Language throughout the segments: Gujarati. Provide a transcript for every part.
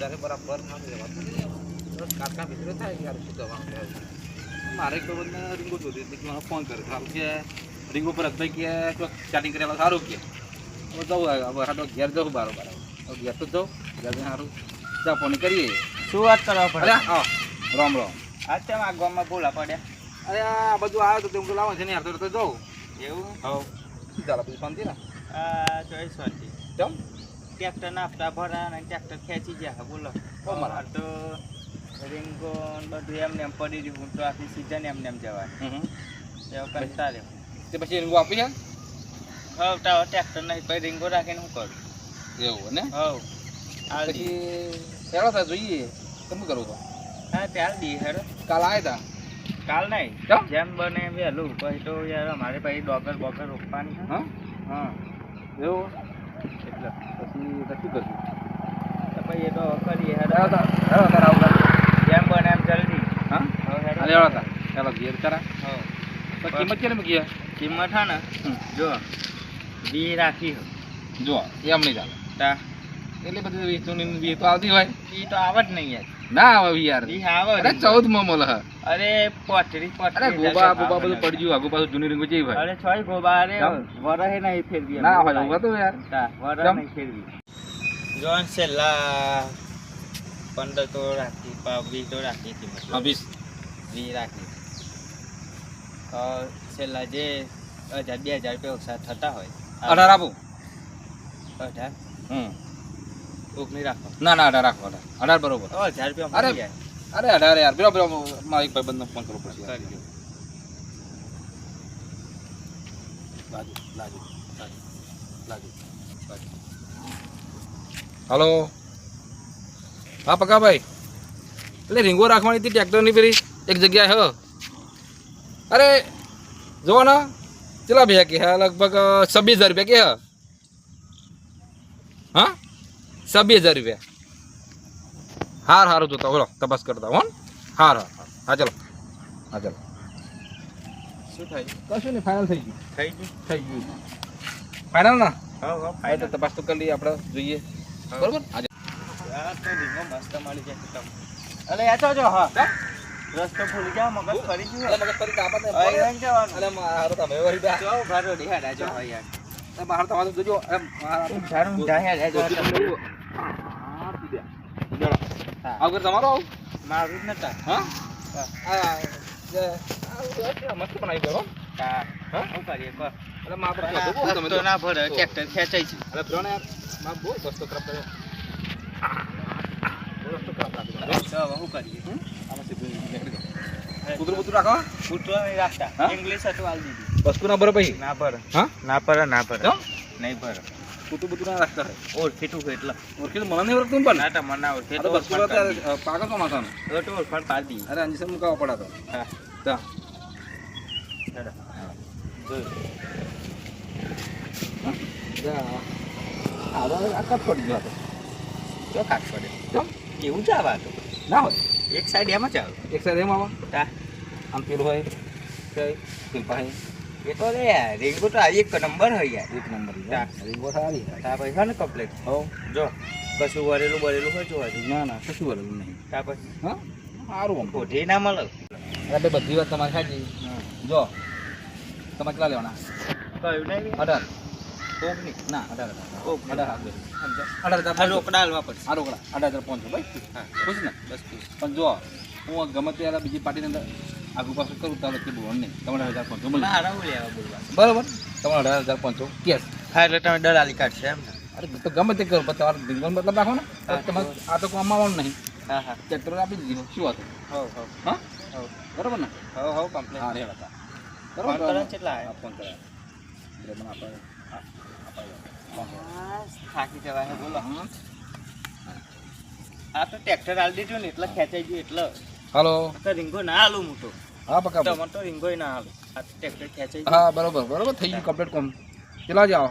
વધારે બરાબર ના રહેવાતું કાકા ભીતરે થાય યાર શું કરવાનું મારે એક બંને રીંગો જોતી હતી મને ફોન કર્યો. સારું કે રીંગો પર ભાઈ કે ચાટિંગ કરેલા સારું કે. હું જવું હાટો ઘેર જવું બારો બારો. ઘેર તો જવું ઘેર સારું ચા ફોન કરીએ. શું વાત કરવા પડે? આવો રામ રામ. કેમ આ ગામમાં બોલા પડ્યા અરે આ બધું આવે તો તેમ લાવો છે ને યાર તો જવું એવું? હા ચાલો પછી શાંતિ ને. ચોઈસ શાંતિ. કેમ ટ્રેક્ટર નાખતા ભરા અને ટ્રેક્ટર ખેંચી ગયા બોલો. ઓ તો રીંગો બધું એમને એમ પડી રહ્યું તો આખી સીઝન એમને એમ જવાય એવું કંટાળે તે પછી રીંગો આપી છે? હવ તાવ ટ્રેક્ટર નહીં પછી રીંગો રાખીને હું કરું? એવું ને? હવ પછી તા જોઈએ. તમે કરું તો. હા ત્યાર દી હેડો કાલ આવ્યા તા? કાલ નહીં? જેમ બને વહેલું. પછી તો યાર અમારે પછી ડોગર બોગર રોપવાની છે. હા? હા. એવું? શું કરશું પછી એ તો કરીએ હેડો હેડો તા હેડો તાર આવું જેમ બને એમ જલ્દી. હા? હેડો. તા ચાલો ઘેર કરા હવ. તો કિંમત કેટલી મૂકી કિંમત હા ને જો બી રાખી જો એમ નહીં ચાલે. તા. એટલે બધી વી તો આવતી હોય. એ તો આવત નહીં યાર. ના આવે યાર. ઈ આવે. અરે ચૌદમાં મળે અરે પોટરી પોટરી અરે ગોબા ગોબા બધું પડી આગો પાછું જૂની રીંગો જેવી ભાઈ. અરે છોય ગોબા અરે વરહે નહીં ફેરવી. ના હોય ઊભા તો યાર. વરહે? નહીં ફેરવી. જોન છેલ્લા પંદર તો રાખી પા- તો રાખી કિંમત હા વીસ. વી રાખી. છેલ્લા જે હજાર બે હજાર રૂપિયા ઓછા થતા હોય. અઢાર આપું. અઢાર? હમ. ઓગણી રાખો ના ના અઢાર રાખો અઢાર. અઢાર બરોબર. હજાર રૂપિયા અરે, અરે અઢાર યાર. બરો બરો મારા એક ભાઈબંધને ફોન કરવો પડશે લાજુ લાજુ લાજુ. હલો. હા પકાભાઈ એટલે રીંગો રાખવાની હતી ટ્રેક્ટરની પેલી? એક જગ્યાએ હ. અરે જુઓ ને. કેટલા ભેગા કે હા? લગભગ છવ્વીસ હજાર રૂપિયા કે હ? હા હજાર રૂપિયા. હાર હારું જોતા બોલો તપાસ કરતા હો. હાર હાર. હા ચાલો. હા ચાલો. શું થાય? કશું નહીં ફાઇનલ થઈ ગયું. થઈ ગયું? થઈ ગયું. ફાઇનલ ના? હવ હા તો તપાસ તો કરી લઈએ આપણે જોઈએ. બરોબર? આજે મસ્ત મળી જાય ખતમ અલે જો હા. રસ્તો ભૂલી જાવ મગજ ફરી ગયું. મગજ ફરી કાપા અરે મારો તમે વળી દા જો ઘરો દેખાડા જો યાર. બહાર તમારું જોજો એમ મારા જારું જાહેર હે જો. હા આગળ તમારો આવું? મારું જ નતા. હા? હા. આ જે આ મસ્ત બનાવી દો હા? શું કરીએ કહો અરે માં પર તમે તો ના ભરે ટ્રેક્ટર ખેંચાય છે. અરે માં બહુ સસ્તો ખરાબ કર્યો. બહુ સસ્તો રાખ્યો શું કરીએ? આમાં સીધું નીકળી કૂતરું રાખો કૂતરો નહીં રાખતા. ઇંગ્લિશ હતું આલ દીધી. વસ્તુ ના ભરે પછી. ના ભરે. હા? ના ભરે ના ભરે. નહીં ભરે. કૂતરું બધું ના રાખતા હોય. ઓળખીતું હોય એટલે. ઓળખી તો મને નહીં ઓળખતું પણ. ના તમને ના ઓળખે તો તો બસો પાકો અ, પાગલ તો માથાનો? દઈએ. તો ઓળખાણ પાડી. અરે અંજીસન મુકાવા પડા તો. હા. તા હેડો. જા. આ તો આ કટ પડી ગયો હતો જો કાટ પડે કેમ એવું જ તો. ના હોય. એક સાઈડ એમ જ આવે. એક સાઈડ એમ આવા? તા આમ પેલું હોય કઈ પેલ પાસે એ તો યાર રીંગો તો આ એક નંબર હોય યાર. એક નંબર. રીંગો સારી તા છે. ને કમ્પ્લેટ હો. જો કશું વરેલું બરેલું હોય જોવા ના ના કશું વરેલું નહીં. તા પછી? હા? સારું આમ. કોઠી ના મળે? અરે બે બધી વાત તમારે સાચી જો તમારે કેટલા લેવાના? કયું નહીં અઢાર. ઓગણી ના. અઢાર અઢાર. અઢાર અઢાર હજાર રોકડા હાલવા પડશે. રોકડા. અઢાર હજાર પહોંચો ભાઈ હા ખુશ ને? બસ. ખુશ. પણ જો હું ગમે ત્યારે બીજી પાર્ટીની અંદર આગુ પાછું કરું તારે કે બોલ નહીં તમારે હજાર લેવા બરાબર. તમારે અઢાર હજાર પહોંચો કેસ હા એટલે તમે દલાલી કાઢશે એમ ને અરે તો ગમે તે કરો તમારે જીવન મતલબ રાખો ને. તમારે આ તો કોઈ અમાવાનું નહીં. હા હા. ટ્રેક્ટર આપી દીધું. શું હતું હો હા? હવ. બરાબર ને? હો હો કમ્પ્લેટ હા રેડ હતા. બરાબર. કેટલા હા, ફોન કર્યા. એટલે મને આપણે હા. થાકી જવાય બોલો. હા. આ તો ટ્રેક્ટર આલી દીધું ને એટલે ખેંચાઈ ગયું એટલે હાલો. રીંગો ના હાલું હું તો. હા ભાઈ. તમને તો રીંગો ના હાલું આ ટ્રેક્ટર ખેંચાઈ હા બરોબર બરોબર થઈ ગયું કમ્પ્લીટ કોમ. કેટલા વાગે આવો?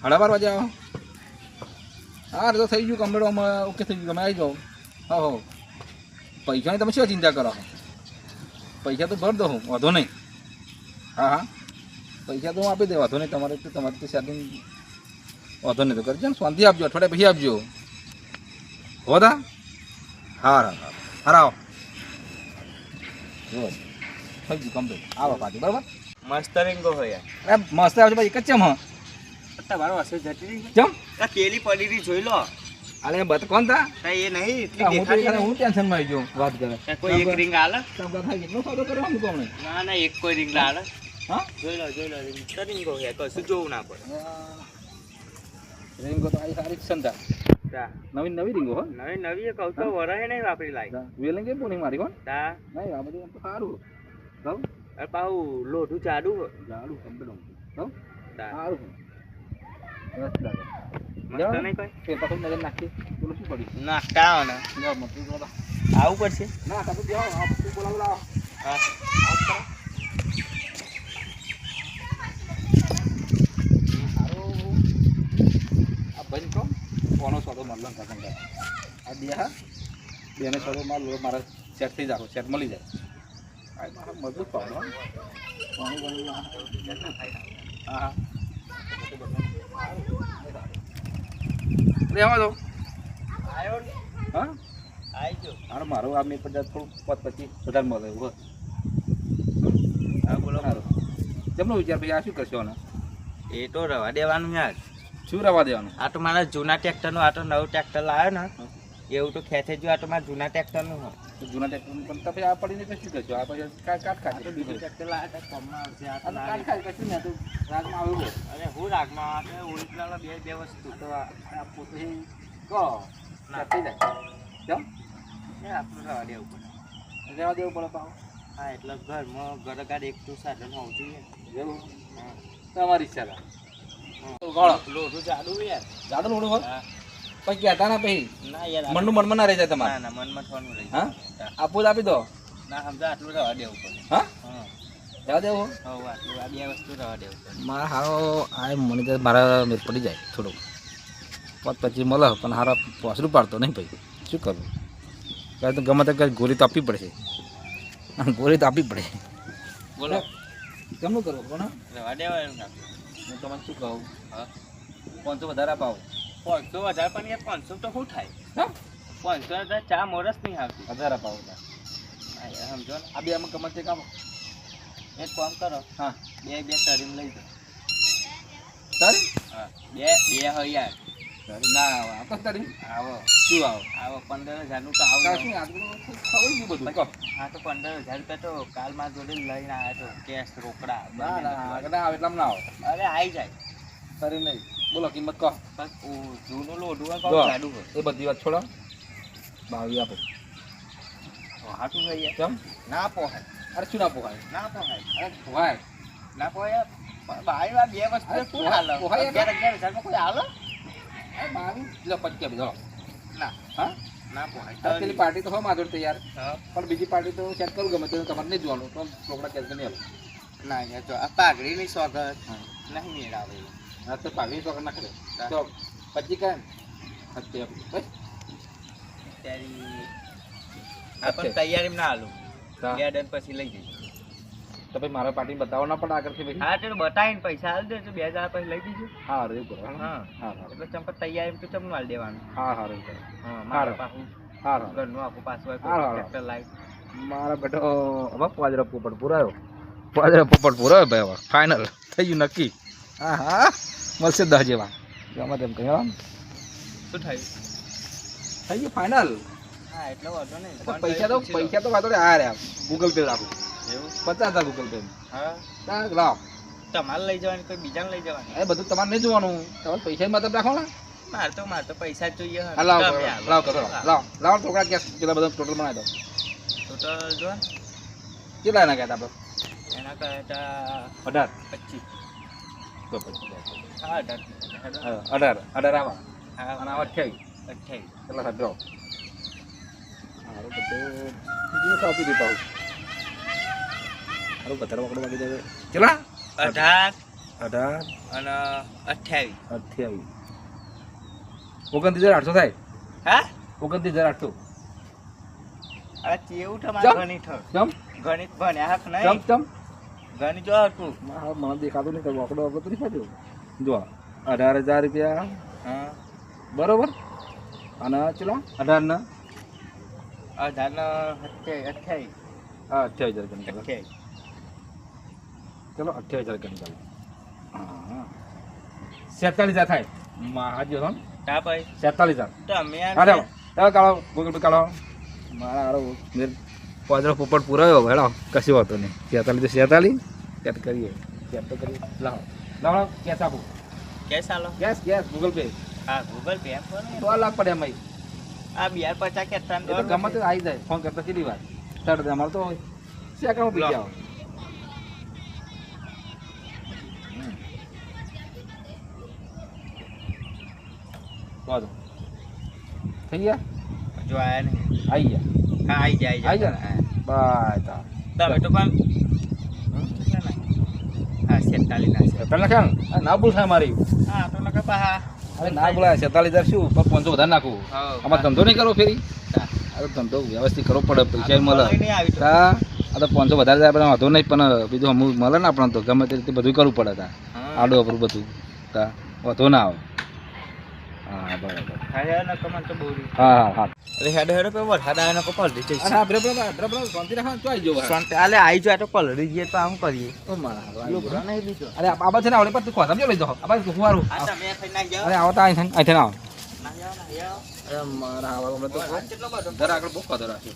સાડા બાર વાગે આવો. હા તો થઈ ગયું કમ્પ્લીટ ઓકે થઈ ગયું. તમે આવી જાઓ. હા હો. પૈસાની તમે શું ચિંતા કરો પૈસા તો ભર દો હું વાંધો નહીં. હા હા. પૈસા તો હું આપી દે વાંધો નહીં. તમારે તો તમારે તો સેટિંગ વાંધો નહીં. તો કરજો ને શાંતિ આપજો અઠવાડિયા પછી આપજો. હો હા હાર આવો બસ થઈ ગયું કમ્પ્લીટ આવો પાટી બરાબર? મસ્ત રીંગો હોય અરે મસ્ત આવજો ભાઈ એક જ ચમ હ તમારો હશે જતી રહી ચમ? આ કેલી પડીરી જોઈ લો. અરે બત કોણ તા? એ નહીં હું. હું ટેન્શનમાં આવી ગયો વાત કરે. કોઈ એક રીંગ આલે કામ થાય કેટલો ફાયદો કરો અમુક અમને ના ના એક કોઈ રીંગ આલે હા? જોઈ લો જોઈ લો રીંગ. રીંગો હોય કશું જોવું ના પડે? રીંગો તો આ સારી જ સંધા તા. નવી નવી રીંગો હો? નવી નવી કહું તો વરાય નહીં વાપરી લાય. વેલિંગ કેમ પોણી મારી કોણ તા. નહીં આ બધું તો સારું કહું અરે પાઉ લોઢું હો. જાડું કમ્પ્લીટ કહું તા. સારું બસ લાગે. મસ્ત નહીં કોઈ? નજર નાખી બોલું શું પડ્યું નાખતા આવો ને. જાઓ મતું આવું પડશે? ના આ બધું બોલાવો લાવો હા આ બંધ કહો કોનો સોદો મળલો કાકા આ બે હા? બેને સોદો માર મારા મારે સેટ થઈ જાવ સેટ મળી જાય. આ મારા મજબૂત પાડો હા. ના થાય હા હા. રહેવા દો. આવ્યો હા? આવી ગયો હારું મારું આ મેં પચાસ થોડું પત પછી વધારે મળે એવું હા બોલો. સારું જમનો વિચાર પછી આ શું કરશો એ તો રવા દેવાનું યાર. શું રવા દેવાનું? આ તો મારા જૂના ટ્રેક્ટરનું આ તો નવું ટ્રેક્ટર લાવ્યો ને એવું તો ખેંચે જો આ તો મારા જૂના ટ્રેક્ટરનું હોય. જૂના ટ્રેક્ટર પણ તમે આ પડીને તો શું કરશો? આ પછી કાટ કાટ તો બીજું ટ્રેક્ટર લાવ્યા કોમમાં આવશે આ તો કાટ લાવી. કશું રાગમાં આવ્યું. અરે હું રાગમાં આવે ઓરિજિનલ બે બે વસ્તુ. તો આ પોતે કહો. ના. થઈ જાય. કેમ એ આપણું રવા દેવું પડે. રહેવા દેવું પડે પાવ હા એટલે ઘરમાં ઘરગાડ એક તો સાધન હોવું જોઈએ. તમારી ઈચ્છા ના મનનું મનમાં ના જાય તમારે ના મનમાં થવાનું આપી દો ના સમજા આટલું રહેવા હારો આ મને મારા પડી જાય થોડુંક પાંચ પછી મળે પણ હારા પોસરું પાડતો નહીં ભાઈ શું કરવું ત્યારે તો ગમે તે ગોળી તો આપવી પડશે ગોળી તો આપવી પડે બોલો કેમનું કરવું કોણ રવા દેવા ના હું તમને શું કહું? હા? પાંચસો વધારે અપાવો પાંચસો વધારે પણ યાર પાંચસો તો શું થાય? પાંચસો હજાર ચા મોરસ નહીં આવતી. વધારે અપાવો સમજો ને. આ બે આમાં ગમે છે કામ એક કામ કરો. હા. બે બે તરીમ લઈ જાઓ. તારી હા બે બે હોય યાર. ના આવે આવો. શું આવો? આવો પંદર હજારનું તો આવું શું? આજું ખવાઈ બધું. કહો હા તો પંદર હજાર રૂપિયા તો કાલ જોડે લઈને આવ્યા તો કેશ રોકડા ના ના ના આવે એટલામાં ના આવે. અરે આવી જાય. તારી નહીં. બોલો કિંમત કહો. જૂનું લોઢું હોય જો. જાડું હોય? એ બધી વાત છોડો. બાવી આપો. હાટું થઈ કેમ? ના પોહાય. અરે શું ના પોહાય? ના પોહાય. અરે પોહાય. ના પોહાય. ભાઈ બે વસ્તુ પોહાય- અગિયાર અગિયાર હજારમાં કોઈ હાલે? બાવી લો બીજો ના. હા? ના પોહાય પેલી પાર્ટી તો હો માધુર તૈયાર. પણ બીજી પાર્ટી તો સેટ કરું ગમે તો તમારે નહીં જોવાનું. તો છોકરા કેસ નહીં હાલો ના યાર આ પાઘડીની નહીં હા. નહીં મેળ આવે હા તો પાવી ચોકડ નાખે તો પચી કાંઈ? હત્યા ત્યારે આ તૈયારી ના હાલું. ગાર્ડન પછી લઈ જઈશ. તો ભાઈ મારા પાર્ટી બતાવો ના પડે આગળથી ભાઈ. હા તો બતાવીને પૈસા હાલ દેજો બે હજાર પછી લઈ દીજો. હા એવું કરો હા હા હા ચંપક તૈયાર એમ તો ચમનું હાલ દેવાનું. હા હા એવું કરો. હા. મારા પાછું હા હા ઘરનું આખું પાછું. ટ્રેક્ટર લાવી મારા બેટો હવે પાંજરા પોપટ પૂરાયો. પાંજરા પોપટ પૂરાયો ભાઈ હવે ફાઇનલ થઈ ગયું નક્કી. હા હા. મળશે દસ જેવા. ગમે તેમ કહ્યું. શું થયું? થઈ ગયું ફાઇનલ હા એટલે વાંધો નહીં. પૈસા તો પૈસા તો વાંધો આ રહ્યા ગૂગલ પે એવું પચાસ હજાર ગૂગલ પે. હા? લાવ. તમારે લઈ જવાની કોઈ બીજાને લઈ જવાની? એ બધું તમારે નહીં જોવાનું. તમારે પૈસા મતલબ રાખો ને. મારે તો મારે તો પૈસા જ જોઈએ લાવ તમે કરો, હાલો. લાવ કરો લાવ. લાવ ટોકરા કેસ પેલા બધા ટોટલ બનાવી દો. ટોટલ જો ને, કેટલા એના કહેતા આપણે એના કરતા અઢાર. પચીસ. હા અઢાર અઢાર અઢાર આવા. આવા અઠ્યાવીસ. અઠ્યાવીસ. કેટલા સાહેબ જાઓ સારું બધું આપી હું સારું પથ્થર બાકી જાય કેટલા? અઢાર. અઢાર. અને અઠ્યાવીસ. અઠ્યાવીસ. ઓગણત્રીસ હજાર આઠસો થાય હા? ઓગણત્રીસ હજાર આઠસો. અરે કેવું. તમારે ગણિત જમ ગણિત ભણ્યા હક નહીં. જમ જમ ગણિત જો હતું. મને દેખાતું નહીં વકડો વકડો નહીં ખાજો જો અઢાર હજાર રૂપિયા. હા. બરોબર? અને ચલો અઢાર ના અઢાર ના અઠ્યાવીસ. અઠ્યાવીસ હા અઠ્યાવીસ હજાર અઠ્યાવીસ. ચલો અઠ્યાવીસ હજાર ગણી ચાલો. હા. સેતાલીસ હજાર થાય. મહાજી હો ભાઈ. સેતાલીસ હજાર. અરે કાઢો. ગૂગલ પે કાઢો. મારા હારો મેર પોપટ પૂરાયો હેડો કશું વાતો નહીં. સેતાલીસ તો સેતાલીસ સેટ કરીએ. સેટ તો કરીએ. લાવો. લાવો કેસ આપો. કેસ આલો. Cash cash Google pay. હા ગૂગલ પે એમ કરો. તો લાખ પડે એમ આ બિહાર પચાસ કે ત્રણ ગમે તો આવી જાય. ફોન કરતા કેટલી વાર સર અમારે તો સેકન્ડ પી જાવ વાંધો. થઈ ગયા? જો આયા નહીં. આવી ગયા. હા આવી જાય આવી જાય બાય તા તમે તો પણ હા ના પેલા ખ્યાલ ના ભૂલ મારી. હા તો લખા પા અરે ના બોલાય સેતાલીસ હજાર શું? પાંચસો વધારે નાખું. આમાં ધંધો નહીં કરવો ફેરી. ધંધો વ્યવસ્થિત કરવો પડે પૈસા મળે. આ તો પાંચસો વધારે જાય પણ વાંધો નહીં પણ બીજું અમુક મળે ને આપણને તો ગમે તે રીતે બધું કરવું પડે તા. આડું આપણું બધું. તા વાંધો ના આવે. હા બરાબર હા તો. હા હા હા અરે હેડો હેડો વરસાદ પલટી જઈશ. અને આપણે પેલા આપણે પેલા શાંતિ આલે આઈ જાય તો પલટી જઈએ તો આમ કરીએ તો મારા આવી લોભરા નહીં લીધો અરે આ છે ને આવડે પર તું જો લઈ તમે નાખી અરે આવો તો આવો. અરે મારા આવા તો કેટલો બધો. આગળ વધારે તો.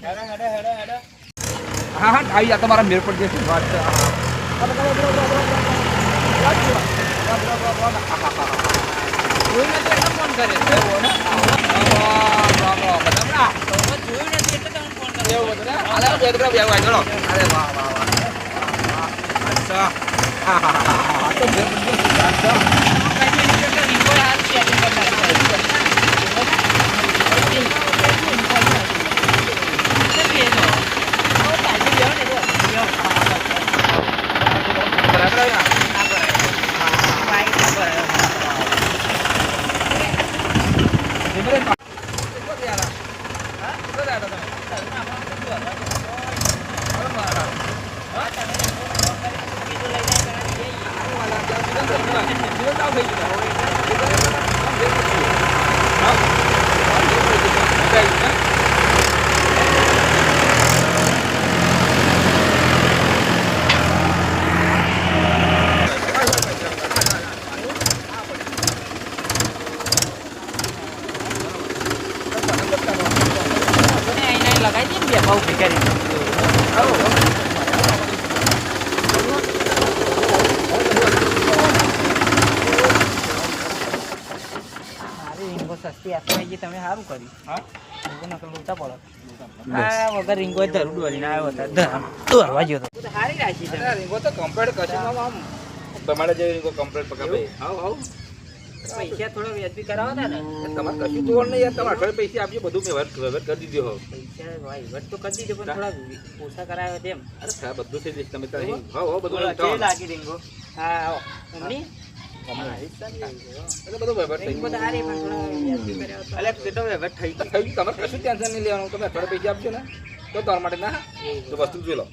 હેડો, હેડો, હેડો, હેડો. હા હા આવી જા તમારા મેળ પર જે વાત છે. જોયું નથી એટલે ફોન કરે. એવું બધા જોયું નથી એટલે તમને ફોન કરે. એવું હતું ને? હાલે, બે દીકરા બે આવા, ચલો. અરે વાહ, વાહ, વાહ. અચ્છા. હા, હા, હા, હા, તો મેળ પર જશે. અચ્છા. કઈ નહીં એટલે રીંગો હાથ setting કરી નાખે. બરાબર આવ્યા? નીકળે ને? કેટલો તૈયાર આ? હા? કેટલો તૈયાર હતા તમે? અરે મારા. જીવન આવ થઈ ગયું. હા? મજા આવી ને? તમે સારું કર્યું હા? રીંગો નકર લૂંટા પડો આ વગર રીંગો ધરું દોરીને આવ્યો હતો ધર- દોરવા ગયો હતો સારી રાખી તમે રીંગો તો complete કશું આમ તમારે જેવી રીંગો complete પકાવે. હાવ, હાવ. પૈસા થોડા વ્યાજબી કરાવો ને તમારે કશું જોવાનું નહીં યાર. તમારે અઠવાડિયે પૈસા આપજો, બધું મેં વહેટ- વહેટ કરી દીધો હો. પૈસા ભાઈ તો કરી દીધો પણ થોડા ઓછા કરાવ્યો તેમ અરે સાહેબ, બધું થઈ જશે. તમે અહીં- હાવ, હાવ, બધું લાગી રીંગો હા આવો મમ્મી તો. તમારે કશું ટેન્શન નહીં લેવાનું. તમે આપજો ને. તો તમારા માટે ના તો વસ્તુ જોઈ લો.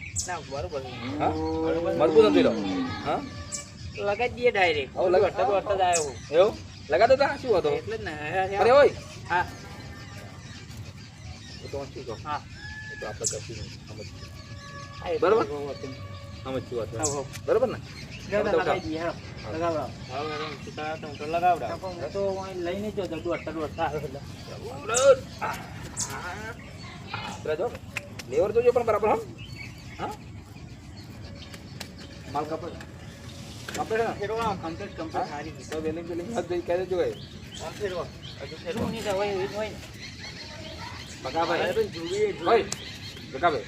બરોબર મજબૂત જોઈ લો. હા? લગાઈ દઈએ ડાયરેક્ટ આવો લગાડ. વરસાદ વરસાદ આવ્યો એવું? લગાડો તા શું હતો? એટલે ને અરે ઓય! હા. એ તો શું કહું? હા. એ તો આપણે કશું સમજ હા, બરોબર? સમજ શું વાત હો. બરોબર ને? લઈને જ આવ્યો એટલે. જો લેવર જોજો પણ બરાબર હમ હા માલ કપડ કપડ ફેરવો. તો હાથ જઈ કહી દેજો એ આમ ફેરવો. હજુ ફેરવું નહીં તો હોય એવું હોય ભાઈ, જોઈએ, જોઈએ. ભાઈ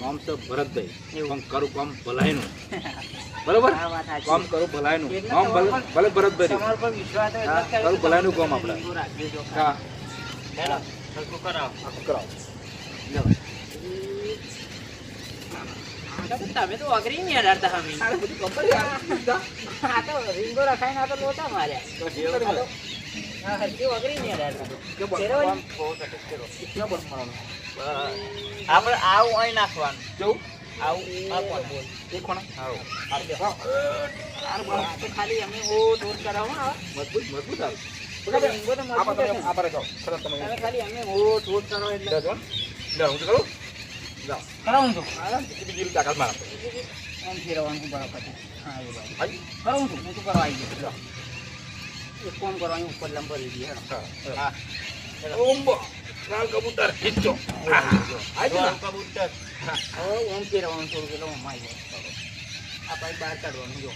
નામ છે ભરતભાઈ કામ કરું કામ ભલાઈનું. બરોબર? કામ કરું ભલાઈનું. નામ ભલે ભરતભાઈ કરું ભલાઈનું કામ આપણે. હા. કરાવો. તમે તો અઘરી નહીં અડાડતા કંપની આ તો રીંગો રખાઈને આ તો લોટા માર્યા. અઘરી નહીં અડાડતા. ને. આપણે આવું અહીં નાખવાનું. કેવું? આવું આ કોણ? બોલ એક કોણ આવો તો ખાલી અમે ઓ દોર કરાવો ને. મજબૂત મજબૂત આવે તો રીંગો તો આ મજબૂત પાછળ હશે. જાઓ. ખરા તમે ખાલી અમે ઓ દોર કરો એટલે. જો. લે હું કરું. જાઓ કરાવું છું. બીજી બીજી તાકાત મારા આમ ફેરવવાનું બરાબર હા એ બરાબર કરાવું છું. હું તો કરવા આવી ગયો. એક ફોન કરવાની ઉપર લંબર લીધી હેડો હા. ઓમ્બો. લાલ કબૂતર. ખીચો લાલ કબૂતર. હવે ઓમ ફેરવવાનું થોડું પેલો આવી જાય આ પાઇપ બહાર કાઢવાનું જો.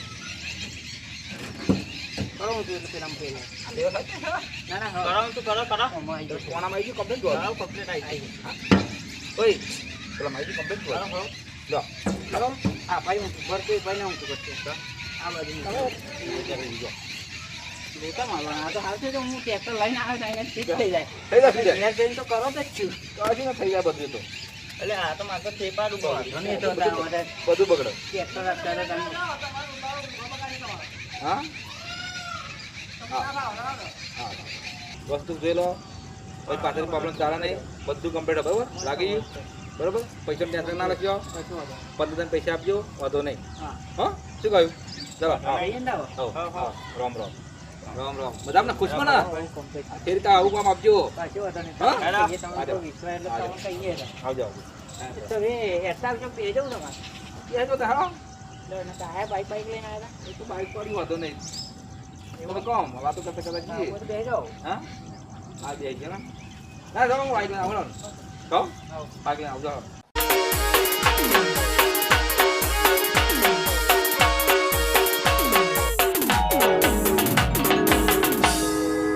કરાવું છું એટલે પેલા આ ખરા ના ના કરાવું તો કરો કરો. કોણામાં આવી ગયું કમ્પ્લીટ ગયો કરાવ કમ્પ્લીટ આવી ઓય. પેલા માહિતી કમ્પ્લીટ ગયો લો કરાવ હા ભાઈ હું ભરતી ભાઈ ને હું શું કરશે આ બાજુ. લોટા મારવાના તો હાલ તો હું ટ્રેક્ટર લઈને આવે તો અહીંયા ઠીક થઈ જાય. થઈ જાય તો કરો તો જ છું. કાજી ના થઈ જાય બધું તો? એટલે આ તો મારે થેપાડું વાંધો નહીં. તો બધું બગડો. ટ્રેક્ટર અત્યારે તમે હા? હા. વસ્તુ જોઈ લો. પછી પાછળ પ્રોબ્લેમ ચાલે નહીં. બધું કમ્પ્લીટ બરાબર? લાગી ગયું? બરાબર? પૈસા ટેન્શન ના લખ્યો. પંદર દિન પૈસા આપજો વાંધો નહીં. હા. શું કહ્યું? ચલો હા. રામ રામ. રામ રામ. બધા ને ખુશમાં ના? ભાઈ complete. તે રીતે આવું કામ આપજો. આવજો આવજો. જવું તમારે તો હા બાઈક બાઈક લઈને આવ્યા એ તો બાઈક વાંધો નહીં એવું કોમ વાતો કરતા કરતા જઈએ હા, આ બે છે ના જાઓ. હું આવો. આવજો.